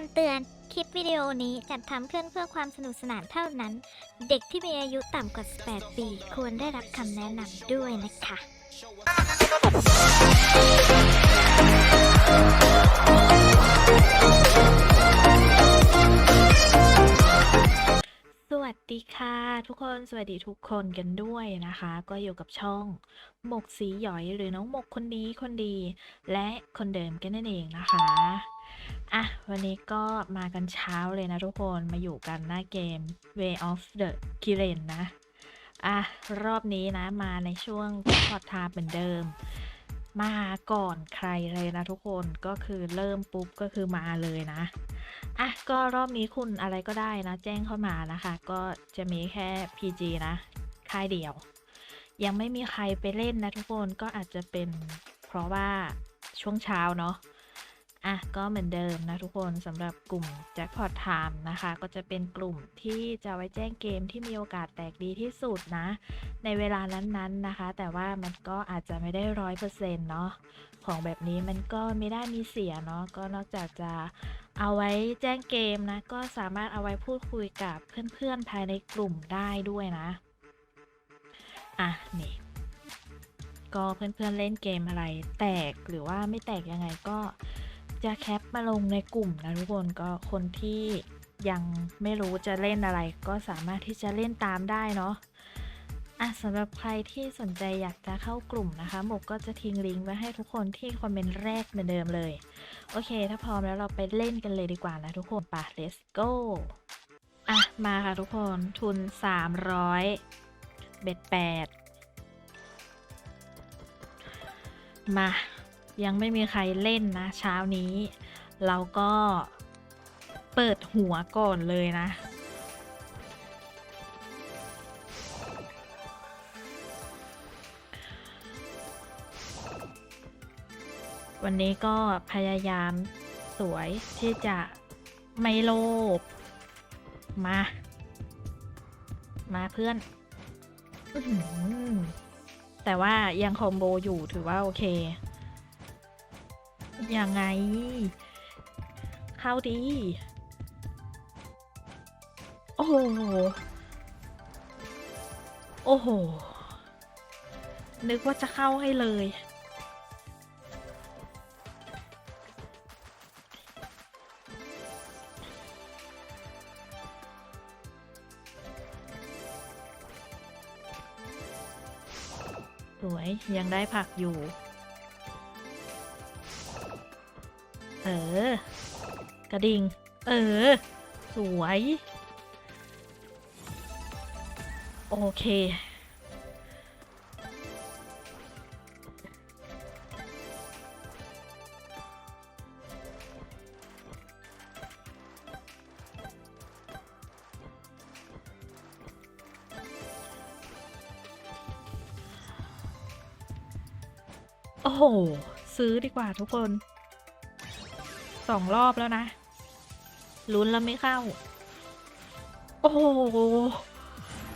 คำเตือน คลิปวิดีโอนี้จัดทำขึ้นเพื่อความสนุกสนานเท่านั้น เด็กที่มีอายุต่ำกว่า 18 ปี ควรได้รับคำแนะนำด้วยนะคะ สวัสดีค่ะ ทุกคนสวัสดีทุกคนกันด้วยนะคะ ก็อยู่กับช่องหมกสีหยอยหรือน้องหมกคนนี้คนดี และคนเดิมกันนั่นเองนะคะ อะ วันนี้ก็มากันเช้าเลยนะทุกคนมาอยู่กันหน้าเกม Way of the k i r e n นะ อะ รอบนี้นะมาในช่วงพอดทาเหมือนเดิม มาก่อนใครเลยนะทุกคนก็คือเริ่มปุ๊บก็คือมาเลยนะ อะ ก็รอบนี้คุณอะไรก็ได้นะ แจ้งเข้ามานะคะ ก็จะมีแค่ PG นะ ค่ายเดียว ยังไม่มีใครไปเล่นนะทุกคนก็อาจจะเป็นเพราะว่าช่วงเช้าเนาะ อะก็เหมือนเดิมนะทุกคนสำหรับกลุ่ม Jackpot Time นะคะ ก็จะเป็นกลุ่มที่จะไว้แจ้งเกมที่มีโอกาสแตกดีที่สุดนะ ในเวลานั้นๆนะคะ แต่ว่ามันก็อาจจะไม่ได้ร้อยเปอร์เซ็นต์เนาะของแบบนี้มันก็ไม่ได้มีเสียเนาะก็นอกจากจะเอาไว้แจ้งเกมนะ ก็สามารถเอาไว้พูดคุยกับเพื่อนๆภายในกลุ่มได้ด้วยนะ อะนี่ก็เพื่อนๆเล่นเกมอะไร แตกหรือว่าไม่แตกยังไงก็ จะแคปมาลงในกลุ่มนะทุกคนก็คนที่ยังไม่รู้จะเล่นอะไร ก็สามารถที่จะเล่นตามได้เนาะอะสำหรับใครที่สนใจอยากจะเข้ากลุ่มนะคะหมกก็จะทิ้งลิงก์ไว้ให้ทุกคนที่คอมเมนต์แรกเหมือนเดิมเลย โอเค ถ้าพร้อมแล้วเราไปเล่นกันเลยดีกว่านะทุกคนปะ let's go อะ มาค่ะทุกคนทุน 300 เบ็ดแปดมา ยังไม่มีใครเล่นนะ เช้านี้ เราก็เปิดหัวก่อนเลยนะ วันนี้ก็พยายามสวยที่จะไม่โลภมา มาเพื่อนอแต่ว่ายังคอมโบอยู่ถือว่าโอเค ยังไง เข้าดี โอ้โห โอ้โห นึกว่าจะเข้าให้เลย สวย ยังได้ผักอยู่ เออ กระดิ่ง เออ สวย โอเค โอ้โห ซื้อดีกว่าทุกคน สองรอบแล้วนะ ลุ้นแล้วไม่เข้า โอ้โห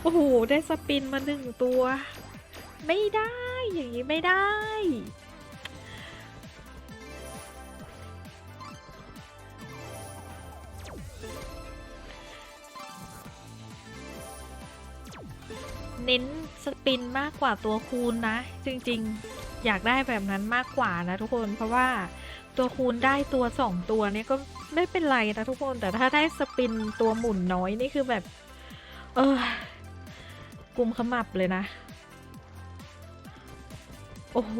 โอ้โห ได้สปินมาหนึ่งตัว ไม่ได้ อย่างนี้ไม่ได้ เน้นสปินมากกว่าตัวคูณนะ จริงๆ อยากได้แบบนั้นมากกว่านะทุกคนเพราะว่า ตัวคูณได้ตัวสองตัวเนี้ยก็ไม่เป็นไรนะทุกคน แต่ถ้าได้สปินตัวหมุนน้อยนี่คือแบบ เออกุมขมับเลยนะ โอ้โห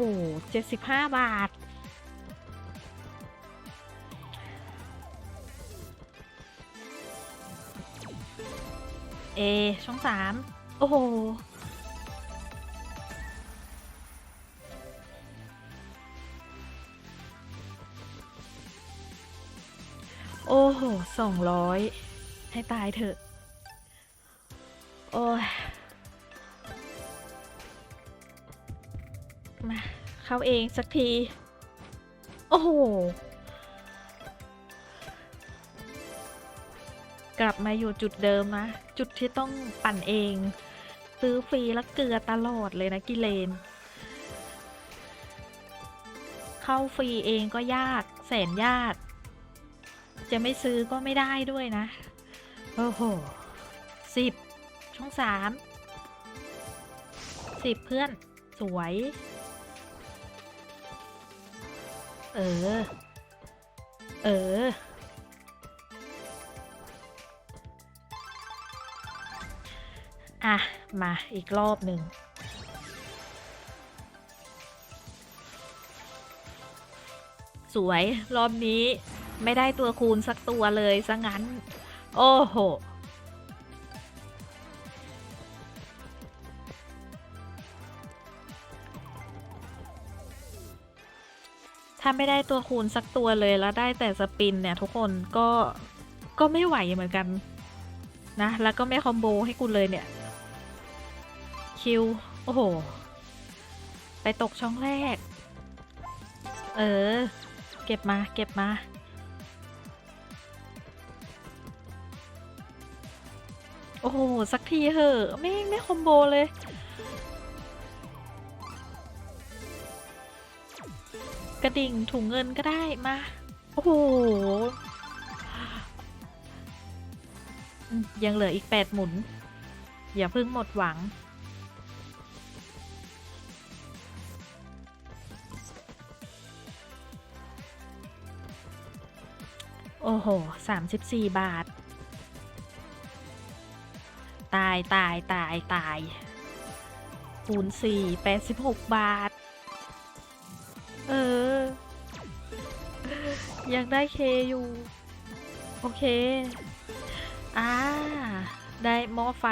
เจ็ดสิบห้าบาท เอ ช่องสาม โอ้โห โอ้โหสองร้อยให้ตายเถอะ โอ้ย มา เข้าเองสักที โอ้โห กลับมาอยู่จุดเดิมนะ จุดที่ต้องปั่นเอง ซื้อฟรีแล้วเกลือตลอดเลยนะกิเลน เข้าฟรีเองก็ยาก แสนยาก จะไม่ซื้อก็ไม่ได้ด้วยนะ โอ้โหสิบช่องสามสิบเพื่อน สวย เออ เออ อะ มาอีกรอบหนึ่งสวย รอบนี้ ไม่ได้ตัวคูณสักตัวเลยซะงั้น โอ้โห ถ้าไม่ได้ตัวคูณสักตัวเลยแล้วได้แต่สปินเนี่ย ทุกคนก็ก็ไม่ไหวเหมือนกัน นะ แล้วก็ไม่คอมโบให้กูเลยเนี่ย คิว โอ้โห ไปตกช่องแรก เออ เก็บมา เก็บมา โอ้โห สักทีเหอะไม่ไม่คอมโบเลย กระดิ่งถุงเงินก็ได้มา โอ้โห ยังเหลืออีกแปดหมุน อย่าเพิ่งหมดหวังโอ้โหสามสิบสี่บาท ตายตายตายตายคูณสี่แปดสิบหกบาท เออยังได้เคอยู่ โอเค อ่า ได้หม้อไฟ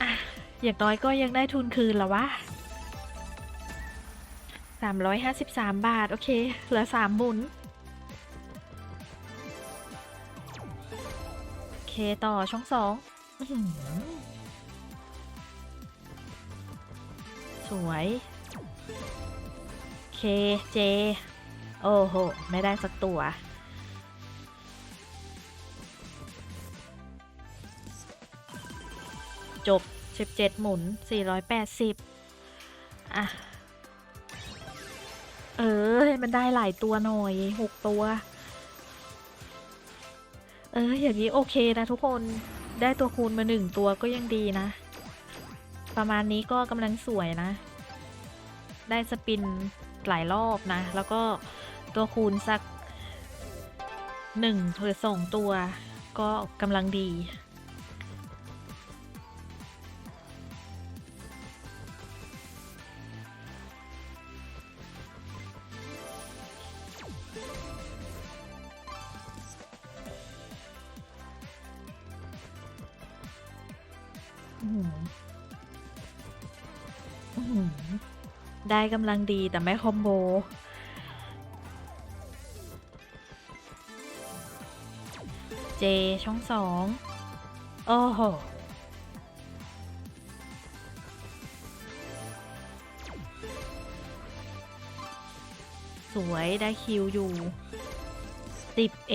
อะ อย่างน้อยก็ยังได้ทุนคืนแล้ววะสามร้อยห้าสิบสามบาท โอเค เหลือสามหมุน เคต่อช่องสองสวยเคเจโอ้โห ไม่ได้สักตัว จบ 17 หมุน 480 อะ เออให้มันได้หลายตัวหน่อยหกตัว เอออย่างนี้โอเคนะทุกคนได้ตัวคูณมาหนึ่งตัวก็ยังดีนะ ประมาณนี้ก็กำลังสวยนะ ได้สปินหลายรอบนะ แล้วก็ตัวคูณสักหนึ่งหรือสองตัวก็กำลังดี ได้กำลังดีแต่ไม่คอมโบ เจช่องสอง โอ้โห สวยได้คิวอยู่10 A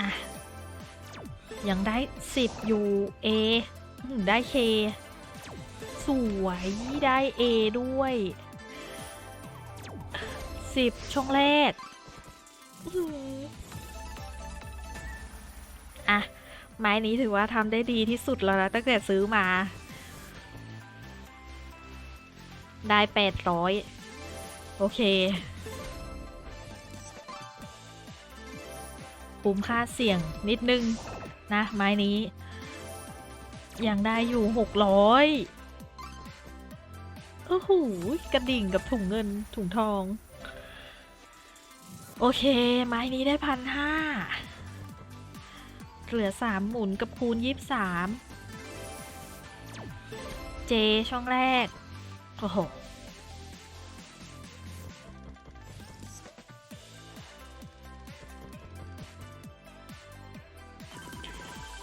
อะ ยังได้10อยู่ A อื้อหือ ได้ K สวยได้ A ด้วย10ช่องแรกอะ ไม้นี้ถือว่าทำได้ดีที่สุดแล้วนะตั้งแต่ซื้อมา ได้800โอเคคุ้มค่าเสี่ยงนิดนึงนะ ไม้นี้ ยังได้อยู่หกร้อยโอ้โหกระดิ่งกับถุงเงินถุงทอง โอเค ไม้นี้ได้พันห้าเหลือสามหมุนกับคูณยี่สามเจช่องแรก โอ้โห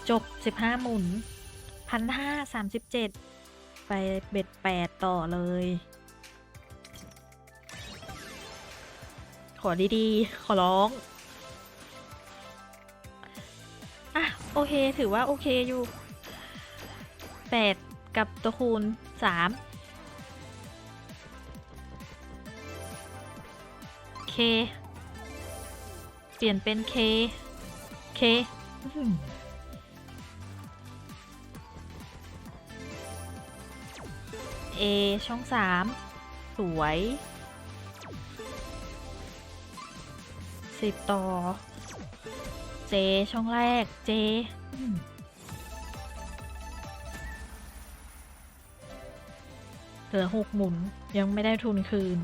จบ 15 หมุน พันห้าสามสิบเจ็ดไปเบ็ดแปดต่อเลย ขอดีๆ ขอร้อง อะ โอเค ถือว่าโอเคอยู่แปดกับตัวคูณสามเค เปลี่ยนเป็นเค เค อื้อหือเอช่องสามสวยสิบต่อเจช่องแรกเจเหลือหกหมุนยังไม่ได้ทุนคืน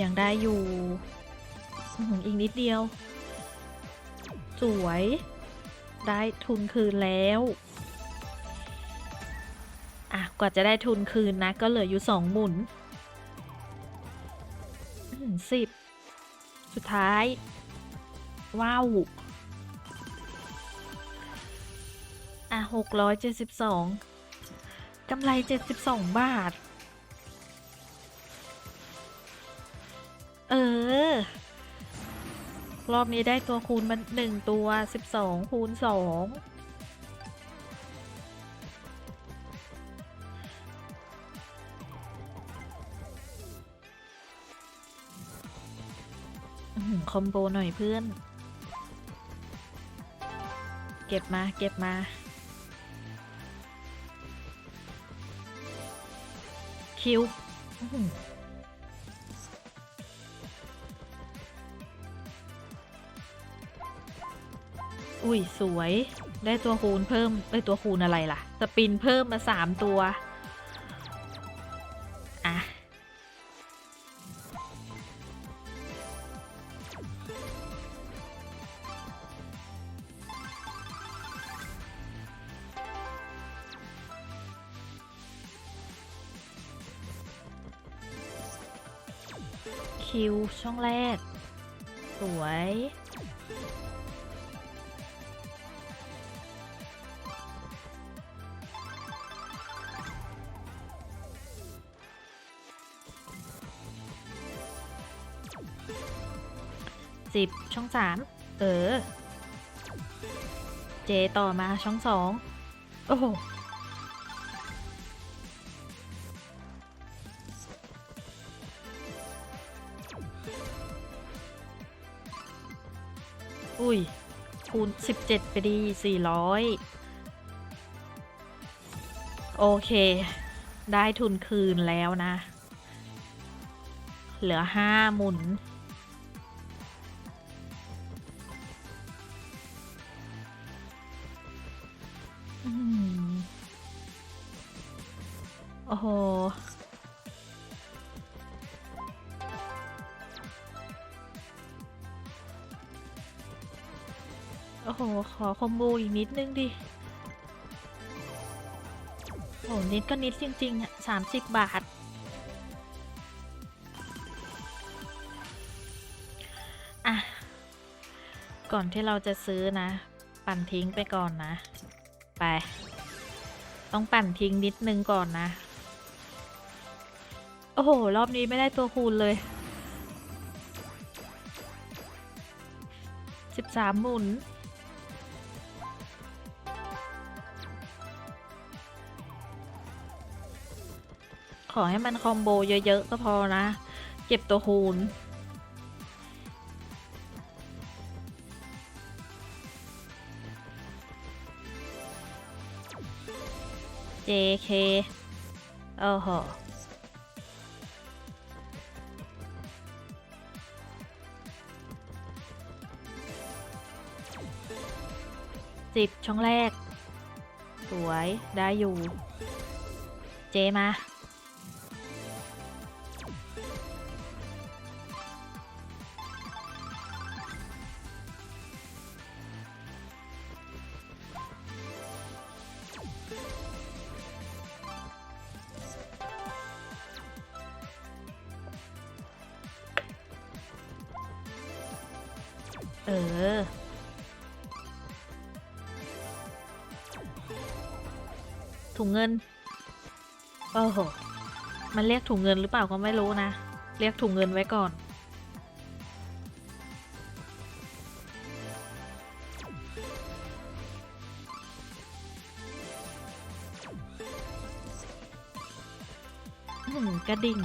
ยังได้อยู่อีกนิดเดียว สวย ได้ทุนคืนแล้วอะกว่าจะได้ทุนคืนนะ ก็เหลืออยู่สองหมุนสิบสุดท้าย ว้าวอะหกร้อยเจ็ดสิบสองกำไรเจ็ดสิบสองบาท เออ รอบนี้ได้ตัวคูณมาหนึ่งตัวสิบสองคูณสองคอมโบหน่อยเพื่อน เก็บมา เก็บมาคิว อุ้ยสวย ได้ตัวคูณเพิ่มได้ตัวคูณอะไรล่ะ สปินเพิ่มมาสามตัว อะ คิวช่องแรก สวย สิบช่องสามเออ เจต่อมาช่องสองโอ้โหอุ้ย คูณสิบเจ็ดไปดีสี่ร้อยโอเค ได้ทุนคืนแล้วนะ เหลือห้าหมุน อ้โหโอ้โห ขอคอมโบอีกนิดนึงดิ โอ้นิดก็นิดจริงๆอะสามสิบบาท อะ ก่อนที่เราจะซื้อนะ ปั่นทิ้งไปก่อนนะ ไป ต้องปั่นทิ้งนิดนึงก่อนนะ อ้โห รอบนี้ไม่ได้ตัวคูณเลยสิบสามหมุน ขอให้มันคอมโบเยอะ ๆ ก็พอนะ เก็บตัวคูณ JK โอ้โห สิบช่องแรก สวยได้อยู่ เจมา ถุงเงิน โอ้โห มันเรียกถุงเงินหรือเปล่าก็ไม่รู้นะ เรียกถุงเงินไว้ก่อน กระดิ่ง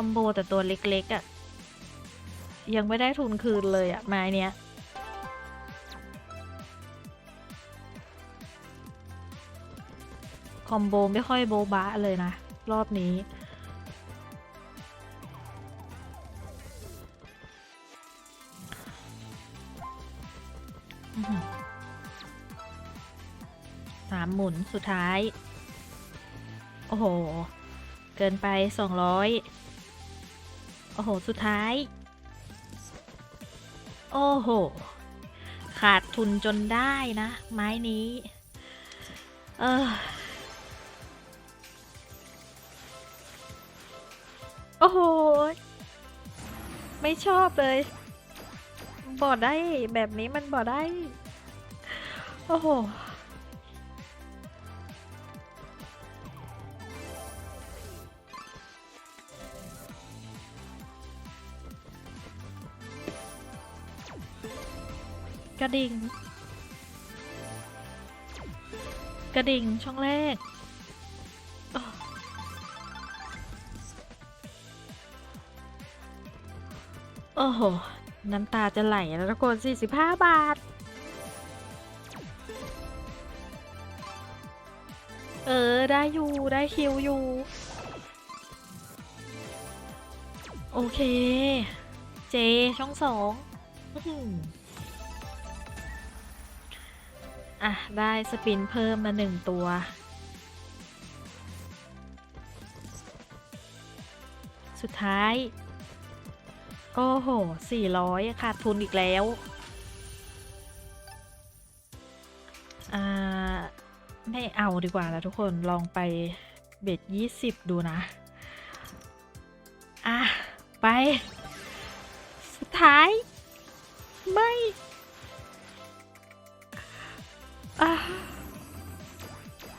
อมโบแต่ตัวเล็กๆอะ่ะ ยังไม่ได้ทุนคืนเลยอะ่ะ ไม้เนี้ยคอมโบไม่ค่อยโบบะเลยนะ รอบนี้ สามหมุนสุดท้าย โอ้โห เกินไปสองร้อย อ้โห สุดท้าย โอ้โห ขาดทุนจนได้นะ ไม้นี้ เออโอ้โห ไม่ชอบเลยบอดได้แบบนี้มันบอดได้ โอ้โห ระดิ่ง กระดิ่งช่องแรกโอ้โอ้โห น้ำตาจะไหลแล้วทุกคน45 บาท เออ ได้อยู่ ได้คิวอยู่ โอเค เจช่องสอง อะ ได้สปินเพิ่มมาหนึ่งตัว สุดท้าย โอ้โหสี่ร้อยขาดทุนอีกแล้ว อ่า ไม่เอาดีกว่าแล้วทุกคนลองไปเบ็ดยี่สิบดูนะ อะ ไป สุดท้าย ไม่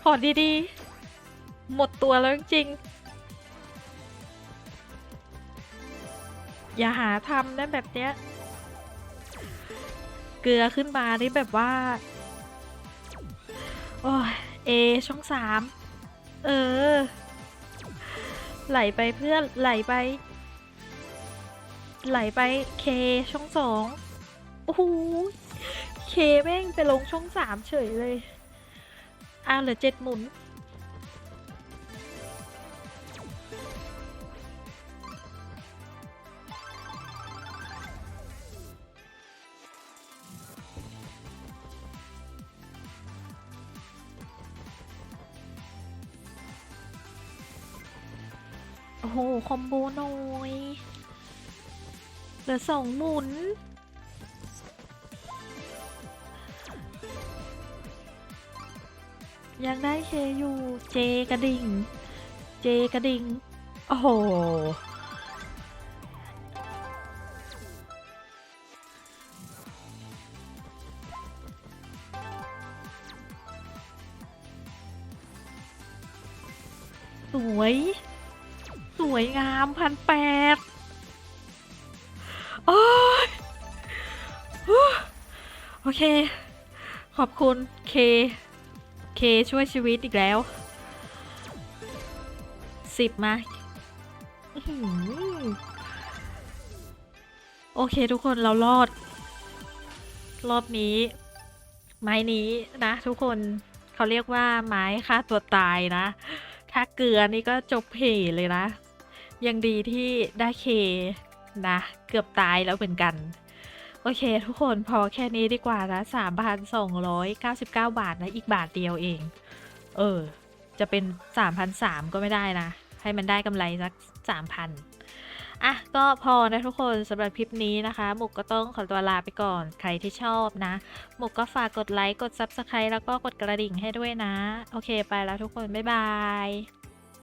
ขอดีๆ หมดตัวแล้วจริงๆอย่าหาทำนะแบบเนี้ย เกลือขึ้นมานี่แบบว่า โอ้ยเอช่องสามเออ ไหลไปเพื่อนไหลไป ไหลไปเคช่องสองโอ้โห เคแม่งไปลงช่องสามเฉยเลยอ่าเหลือเจ็ดหมุน โอ้โห คอมโบหน่อยเหลือสองหมุน ยังได้เคอยู่เจกระดิ่ง เจกระดิ่ง โอ้โห สวย สวยงามพันแปดโอ้ยโอเค ขอบคุณเค เคช่วยชีวิตอีกแล้วสิบมาโอเคทุกคนเรารอด รอบนี้ ไม้นี้นะ ทุกคนเขาเรียกว่าไม้ฆ่าตัวตายนะ ถ้าเกลือนี่ก็จบเพเลยนะ ยังดีที่ได้เคนะ เกือบตายแล้วเหมือนกัน โอเค ทุกคนพอแค่นี้ดีกว่านะสามพันสองร้อยเก้าสิบเก้าบาทนะอีกบาทเดียวเอง เออ จะเป็นสามพันสามก็ไม่ได้นะ ให้มันได้กำไรสักสามพันอะก็พอนะทุกคนสำหรับคลิปนี้นะคะ หมุกก็ต้องขอตัวลาไปก่อนใครที่ชอบนะ หมุกก็ฝากกดไลค์กด Subscribe แล้วก็กดกระดิ่งให้ด้วยนะ โอเคไปแล้วทุกคน บ๊ายบาย